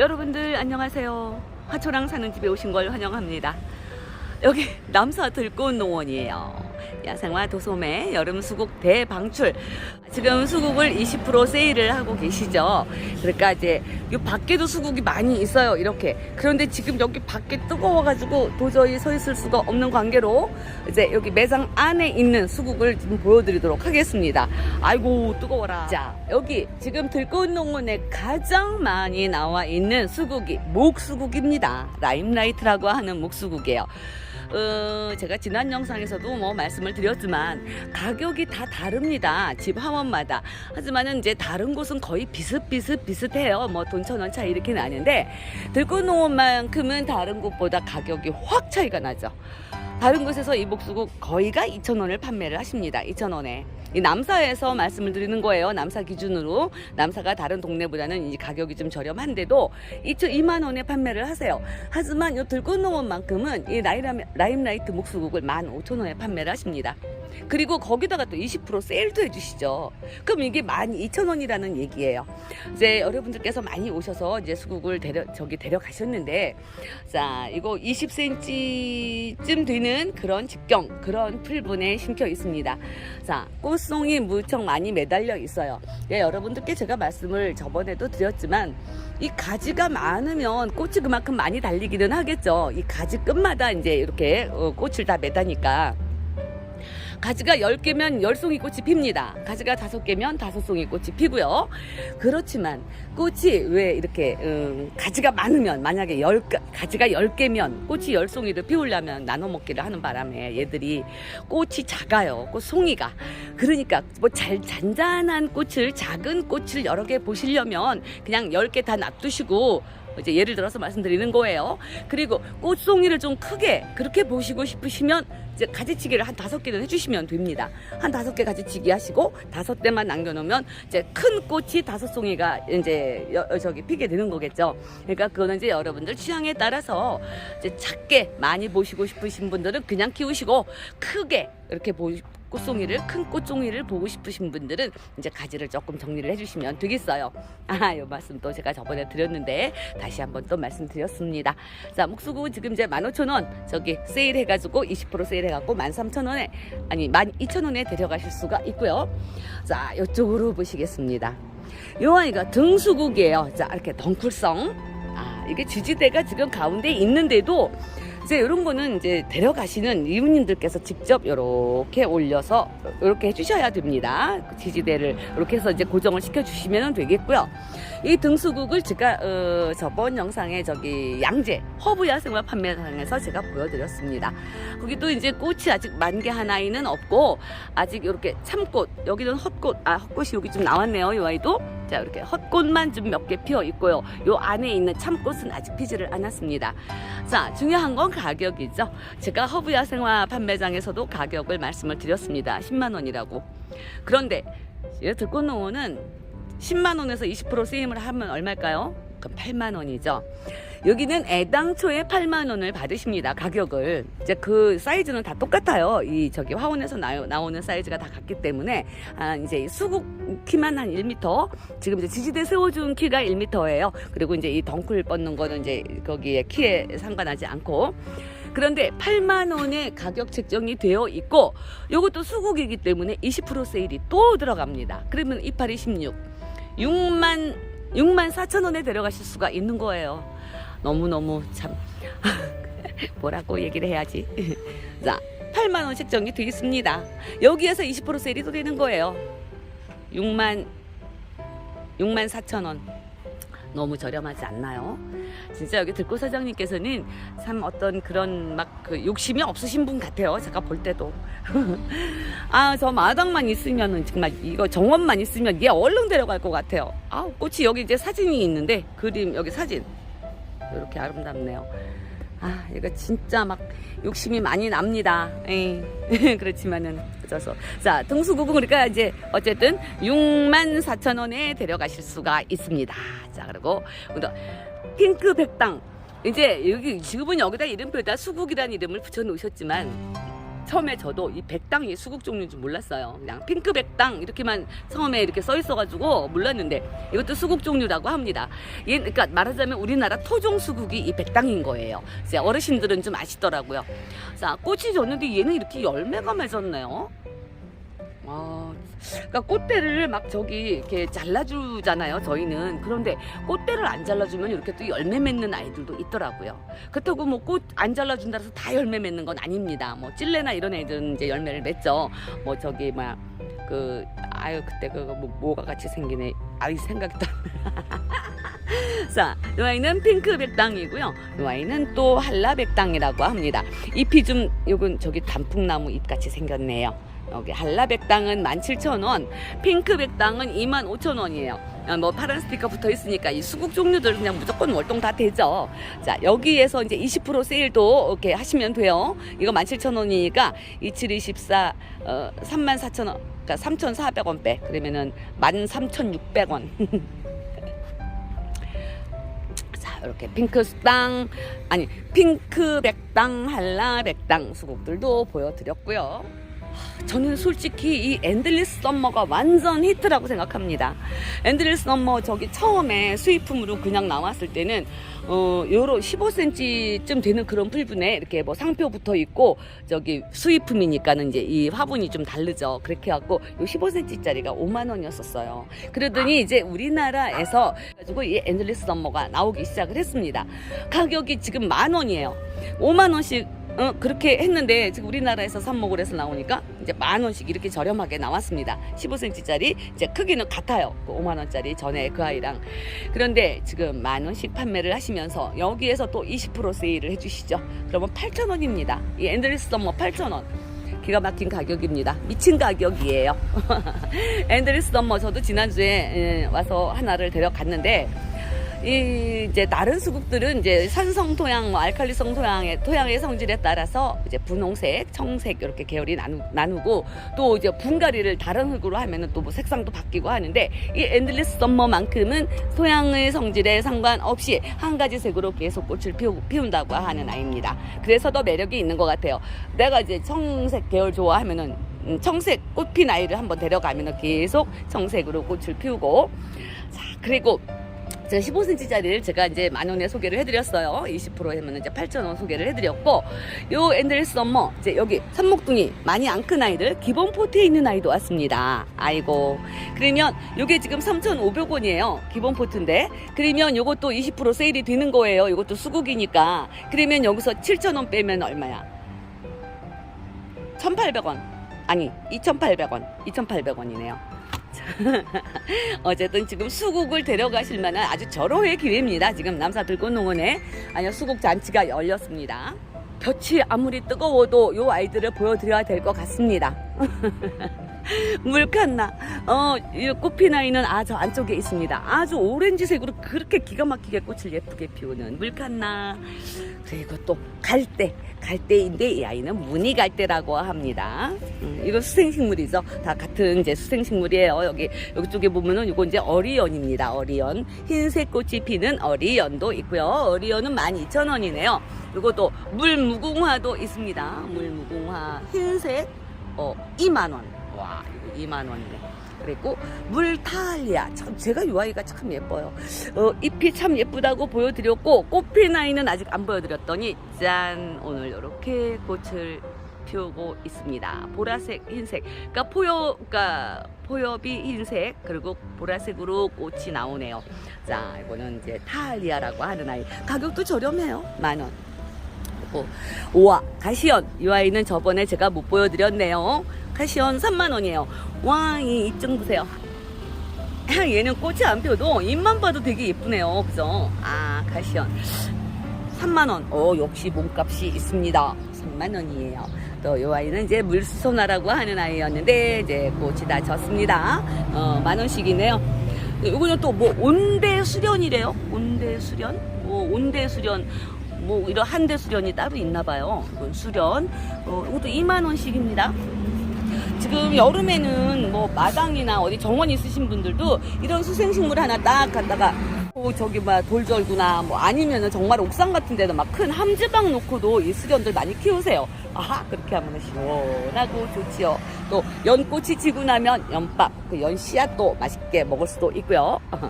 여러분들 안녕하세요. 화초랑 사는 집에 오신 걸 환영합니다. 여기 남사 들꽃 농원이에요. 야생화 도소매 여름 수국 대방출. 지금 수국을 20% 세일을 하고 계시죠. 그러니까 이제 이 밖에도 수국이 많이 있어요. 이렇게. 그런데 지금 여기 밖에 뜨거워 가지고 도저히 서 있을 수가 없는 관계로 이제 여기 매장 안에 있는 수국을 좀 보여드리도록 하겠습니다. 아이고 뜨거워라. 자 여기 지금 들꽃 농원에 가장 많이 나와 있는 수국이 목수국입니다. 라임라이트라고 하는 목수국이에요. 어, 제가 지난 영상에서도 뭐 말씀을 드렸지만 가격이 다 다릅니다. 집 하원마다. 하지만은 이제 다른 곳은 거의 비슷비슷 비슷해요. 뭐 돈 천 원 차이 이렇게 나는데 들꽃농원만큼은 다른 곳보다 가격이 확 차이가 나죠. 다른 곳에서 이 목수국 거의가 2,000원을 판매를 하십니다. 2,000원에. 이 남사에서 말씀을 드리는 거예요. 남사 기준으로. 남사가 다른 동네보다는 이 가격이 좀 저렴한데도 2만 원에 판매를 하세요. 하지만 이 들꽃농원만큼은 이 라이람, 라임라이트 목수국을 15,000원에 판매를 하십니다. 그리고 거기다가 또 20% 세일도 해주시죠. 그럼 이게 12,000원이라는 얘기예요. 이제 여러분들께서 많이 오셔서 이제 수국을 데려, 저기 데려가셨는데, 자, 이거 20cm쯤 되는 그런 직경, 그런 풀분에 심겨 있습니다. 자, 꽃송이 무척 많이 매달려 있어요. 예, 여러분들께 제가 말씀을 저번에도 드렸지만, 이 가지가 많으면 꽃이 그만큼 많이 달리기는 하겠죠. 이 가지 끝마다 이제 이렇게 어, 꽃을 다 매다니까. 가지가 10개면 10송이 꽃이 핍니다. 가지가 5개면 5송이 꽃이 피고요. 그렇지만 꽃이 왜 이렇게 음, 가지가 많으면 만약에 10, 가지가 10개면 꽃이 10송이를 피우려면 나눠 먹기를 하는 바람에 얘들이 꽃이 작아요. 꽃 송이가. 그러니까 뭐 잘 잔잔한 꽃을 작은 꽃을 여러 개 보시려면 그냥 10개 다 놔두시고 이제 예를 들어서 말씀드리는 거예요. 그리고 꽃송이를 좀 크게 그렇게 보시고 싶으시면 이제 가지치기를 한 다섯 개는 해주시면 됩니다. 한 다섯 개 가지치기 하시고 다섯 대만 남겨놓으면 이제 큰 꽃이 다섯 송이가 이제 여- 저기 피게 되는 거겠죠. 그러니까 그거는 이제 여러분들 취향에 따라서 이제 작게 많이 보시고 싶으신 분들은 그냥 키우시고 크게 이렇게 보 꽃송이를 큰 꽃송이를 보고 싶으신 분들은 이제 가지를 조금 정리를 해주시면 되겠어요. 아, 이 말씀 또 제가 저번에 드렸는데 다시 한번 또 말씀드렸습니다. 자, 목수구 지금 이제 15,000원 저기 세일해가지고 20% 세일해갖고 13,000원에 아니 12,000원에 데려가실 수가 있고요. 자, 이쪽으로 보시겠습니다. 요 아이가 등수국이에요. 자, 이렇게 덩쿨성. 아, 이게 지지대가 지금 가운데 있는데도 이제 이런 거는 이제 데려가시는 이웃님들께서 직접 이렇게 올려서 이렇게 해주셔야 됩니다. 그 지지대를 이렇게 해서 이제 고정을 시켜주시면 되겠고요. 이 등수국을 제가 어, 저번 영상에 저기 양재 허브 야생화 판매장에서 제가 보여드렸습니다. 거기도 이제 꽃이 아직 만개 하나에는 없고 아직 이렇게 참꽃 여기는 헛꽃 아 헛꽃이 여기 좀 나왔네요. 이 아이도 자 이렇게 헛꽃만 좀 몇 개 피어 있고요. 요 안에 있는 참꽃은 아직 피지를 않았습니다. 자, 중요한 건 가격이죠. 제가 허브 야생화 판매장에서도 가격을 말씀을 드렸습니다. 10만 원이라고. 그런데 이 들꽃 농원은 10만 원에서 20% 세임을 하면 얼마일까요? 그럼 8만 원이죠. 여기는 애당초에 8만 원을 받으십니다. 가격을. 이제 그 사이즈는 다 똑같아요. 이 저기 화원에서 나, 나오는 사이즈가 다 같기 때문에 아, 이제 수국 키만 한 1m. 지금 이제 지지대 세워준 키가 1m예요. 그리고 이제 이 덩쿨 뻗는 거는 이제 거기에 키에 상관하지 않고 그런데 8만 원의 가격 책정이 되어 있고 이것도 수국이기 때문에 20% 세일이 또 들어갑니다. 그러면 28이 16. 6만 6만 4천 원에 데려가실 수가 있는 거예요. 너무너무 참 뭐라고 얘기를 해야지. 자, 8만 원 책정이 되겠습니다. 여기에서 20% 세일이 또 되는 거예요. 6만 6만 4천 원. 너무 저렴하지 않나요? 진짜 여기 들꽃 사장님께서는 참 어떤 그런 막 그 욕심이 없으신 분 같아요. 제가 볼 때도. 아, 저 마당만 있으면은 정말 이거 정원만 있으면 얘 얼른 데려갈 것 같아요. 아, 꽃이 여기 이제 사진이 있는데 그림 여기 사진 이렇게 아름답네요. 아, 이거 진짜 막 욕심이 많이 납니다. 에이, 그렇지만은 어쩌서. 자, 등수구분 그러니까 이제 어쨌든 6만 4천 원에 데려가실 수가 있습니다. 자, 그리고 또 핑크 백당. 이제 여기 지금은 여기다 이름표에다 수국이라는 이름을 붙여 놓으셨지만 처음에 저도 이 백당이 수국 종류인 줄 몰랐어요. 그냥 핑크 백당 이렇게만 처음에 이렇게 써 있어가지고 몰랐는데 이것도 수국 종류라고 합니다. 얘 그러니까 말하자면 우리나라 토종 수국이 이 백당인 거예요. 어르신들은 좀 아시더라고요. 자 꽃이 졌는데 얘는 이렇게 열매가 맺었네요. 아, 그러니까 꽃대를 막 저기 이렇게 잘라주잖아요. 저희는 그런데 꽃대를 안 잘라주면 이렇게 또 열매 맺는 아이들도 있더라고요. 그렇다고 뭐 꽃 안 잘라준다 해서 다 열매 맺는 건 아닙니다. 뭐 찔레나 이런 애들은 이제 열매를 맺죠. 뭐 저기 막 그 아유 그때 그거 뭐 뭐가 같이 생기네. 아이 생각이 또. 자, 이 아이는 핑크 백당이고요. 이 아이는 또 한라 백당이라고 합니다. 잎이 좀 요건 저기 단풍나무 잎 같이 생겼네요. 여기 한라 백당은 17,000원, 핑크 백당은 25,000원이에요. 뭐 파란 스티커 붙어 있으니까 이 수국 종류들 그냥 무조건 월동 다 되죠. 자, 여기에서 이제 20% 세일도 이렇게 하시면 돼요. 이거 17,000원이니까 27, 24, 어, 34,000원, 그러니까 3,400원 빼. 그러면은 13,600원. 자, 이렇게 핑크 땅, 아니, 핑크 백당, 한라 백당 수국들도 보여드렸고요. 저는 솔직히 이 엔들리스 썸머가 완전 히트라고 생각합니다. 엔들리스 썸머 저기 처음에 수입품으로 그냥 나왔을 때는 어 요런 15cm쯤 되는 그런 풀분에 이렇게 뭐 상표 붙어 있고 저기 수입품이니까는 이제 이 화분이 좀 다르죠. 그렇게 갖고 요 15cm짜리가 5만 원이었었어요. 그러더니 이제 우리나라에서 가지고 이 엔들리스 썸머가 나오기 시작을 했습니다. 가격이 지금 만 원이에요. 5만 원씩 어, 그렇게 했는데 지금 우리나라에서 삽목을 해서 나오니까 이제 만 원씩 이렇게 저렴하게 나왔습니다. 15cm짜리 이제 크기는 같아요. 그 5만 원짜리 전에 그 아이랑 그런데 지금 만 원씩 판매를 하시면서 여기에서 또 20% 세일을 해주시죠. 그러면 8천 원입니다. 이 앤드리스 썸머 8천 원. 기가 막힌 가격입니다. 미친 가격이에요. 앤드리스 썸머 저도 지난주에 예, 와서 하나를 데려갔는데 이 이제 다른 수국들은 이제 산성 토양, 뭐 알칼리성 토양의 토양의 성질에 따라서 이제 분홍색, 청색 이렇게 계열이 나누, 나누고 또 이제 분갈이를 다른 흙으로 하면은 또 뭐 색상도 바뀌고 하는데 이 엔들리스 썸머만큼은 토양의 성질에 상관없이 한 가지 색으로 계속 꽃을 피우, 피운다고 하는 아이입니다. 그래서 더 매력이 있는 것 같아요. 내가 이제 청색 계열 좋아하면은 음, 청색 꽃핀 아이를 한번 데려가면은 계속 청색으로 꽃을 피우고 자 그리고 제가 15cm짜리를 제가 이제 만 원에 소개를 해드렸어요. 20% 하면 이제 8,000원 소개를 해드렸고, 요 앤드레스 썸머, 이제 여기 산목둥이 많이 안 큰 아이들, 기본 포트에 있는 아이도 왔습니다. 아이고. 그러면 요게 지금 3,500원이에요. 기본 포트인데. 그러면 요것도 20% 세일이 되는 거예요. 요것도 수국이니까. 그러면 여기서 7,000원 빼면 얼마야? 1,800원. 아니, 2,800원. 2,800원이네요. 어쨌든 지금 수국을 데려가실 만한 아주 절호의 기회입니다. 지금 남사 들꽃농원에 아니요 수국 잔치가 열렸습니다. 볕이 아무리 뜨거워도 요 아이들을 보여드려야 될 것 같습니다. 물칸나 어, 이 꽃핀 아이는 아저 안쪽에 있습니다. 아주 오렌지색으로 그렇게 기가 막히게 꽃을 예쁘게 피우는 물칸나 그리고 또 갈대 갈대인데 이 아이는 무늬 갈대라고 합니다. 음, 이거 수생식물이죠. 다 같은 이제 수생식물이에요. 여기 여기 쪽에 보면은 이거 이제 어리연입니다. 어리연 흰색 꽃이 피는 어리연도 있고요. 어리연은 12,000원이네요. 이것도 물무궁화도 있습니다. 물무궁화 흰색 어 2만 원. 와 이거 2만 원이네. 그리고 물탈리아 참 제가 이 아이가 참 예뻐요. 어, 잎이 참 예쁘다고 보여드렸고 꽃핀 아이는 아직 안 보여드렸더니 짠 오늘 이렇게 꽃을 피우고 있습니다. 보라색, 흰색. 그러니까 포효, 그러니까 포엽이 흰색 그리고 보라색으로 꽃이 나오네요. 자 이거는 이제 탈리아라고 하는 아이. 가격도 저렴해요. 만 원. 오와 가시연 이 아이는 저번에 제가 못 보여드렸네요. 가시연 3만 원이에요. 와, 이 입장 보세요. 얘는 꽃이 안 펴도 잎만 봐도 되게 예쁘네요. 그죠? 아, 가시연. 3만 원. 어, 역시 몸값이 있습니다. 3만 원이에요. 또 이 아이는 이제 물소나라고 하는 아이였는데 이제 꽃이 다 졌습니다. 어, 만 원씩이네요. 이거는 또 뭐 온대 수련이래요. 온대 수련? 뭐 온대 수련. 뭐 이런 한대 수련이 따로 있나 봐요. 이건 수련. 어, 이것도 2만 원씩입니다. 지금 여름에는 뭐 마당이나 어디 정원 있으신 분들도 이런 수생식물 하나 딱 갖다가 어, 저기 막 돌절구나 뭐 아니면은 정말 옥상 같은 데도 막 큰 함지방 놓고도 이 수련들 많이 키우세요. 아하 그렇게 하면 시원하고 좋지요. 또 연꽃이 지고 나면 연밥, 그 연씨앗도 맛있게 먹을 수도 있고요. 자,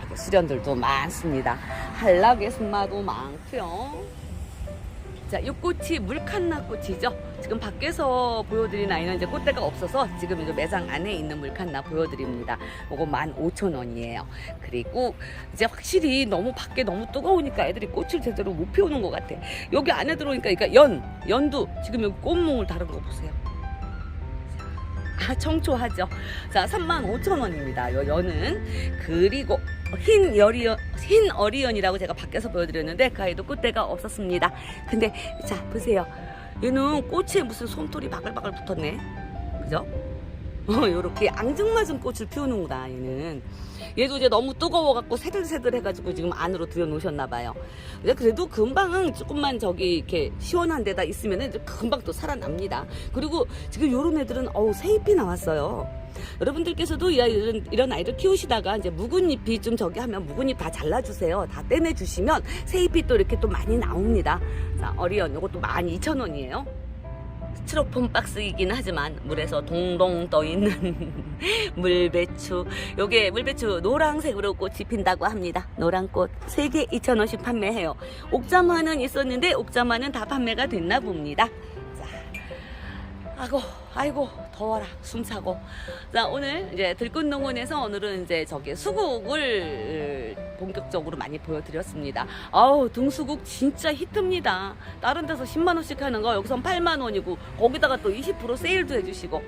이렇게 수련들도 많습니다. 한락의 순마도 많고요. 자, 이 꽃이 물칸나 꽃이죠. 지금 밖에서 보여드린 아이는 이제 꽃대가 없어서 지금 이제 매장 안에 있는 물칸나 보여드립니다. 이거 15,000원이에요. 그리고 이제 확실히 너무 밖에 너무 뜨거우니까 애들이 꽃을 제대로 못 피우는 것 같아. 여기 안에 들어오니까 그러니까 연, 연두 지금 여기 꽃몽을 다른 거 보세요. 아, 청초하죠. 자, 35,000원입니다. 요 연은. 그리고 흰 여리연, 흰 어리연이라고 제가 밖에서 보여드렸는데 그 아이도 꽃대가 없었습니다. 근데 자, 보세요. 얘는 꽃에 무슨 솜돌이 바글바글 붙었네. 그죠? 어, 요렇게 앙증맞은 꽃을 피우는구나, 얘는. 얘도 이제 너무 뜨거워갖고 새들새들 해가지고 지금 안으로 들여놓으셨나봐요. 그래도 금방은 조금만 저기 이렇게 시원한 데다 있으면은 금방 또 살아납니다. 그리고 지금 요런 애들은 어우, 새잎이 나왔어요. 여러분들께서도 이 아이들은 이런 아이들 키우시다가 이제 묵은 잎이 좀 저기 하면 묵은 잎 다 잘라주세요. 다 떼내주시면 새잎이 또 이렇게 또 많이 나옵니다. 자, 어리언 요것도 12,000원이에요. 스티로폼 박스이긴 하지만 물에서 동동 떠 있는 물배추. 요게 물배추 노란색으로 꽃이 핀다고 합니다. 노란꽃 3개 2,000원씩 판매해요. 옥자마는 있었는데 옥자마는 다 판매가 됐나 봅니다. 자, 아이고, 아이고, 더워라, 숨차고. 자, 오늘 이제 들꽃농원에서 오늘은 이제 저기 수국을 본격적으로 많이 보여드렸습니다. 아우, 등수국 진짜 히트입니다. 다른 데서 10만원씩 하는 거 여기선 8만원이고, 거기다가 또 20% 세일도 해주시고.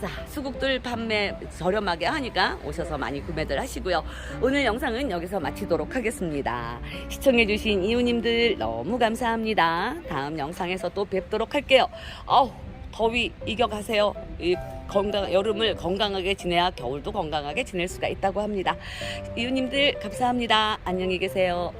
자, 수국들 판매 저렴하게 하니까 오셔서 많이 구매들 하시고요. 오늘 영상은 여기서 마치도록 하겠습니다. 시청해주신 이웃님들 너무 감사합니다. 다음 영상에서 또 뵙도록 할게요. 아우, 더위 이겨가세요. 이 건강 여름을 건강하게 지내야 겨울도 건강하게 지낼 수가 있다고 합니다. 이웃님들 감사합니다. 안녕히 계세요.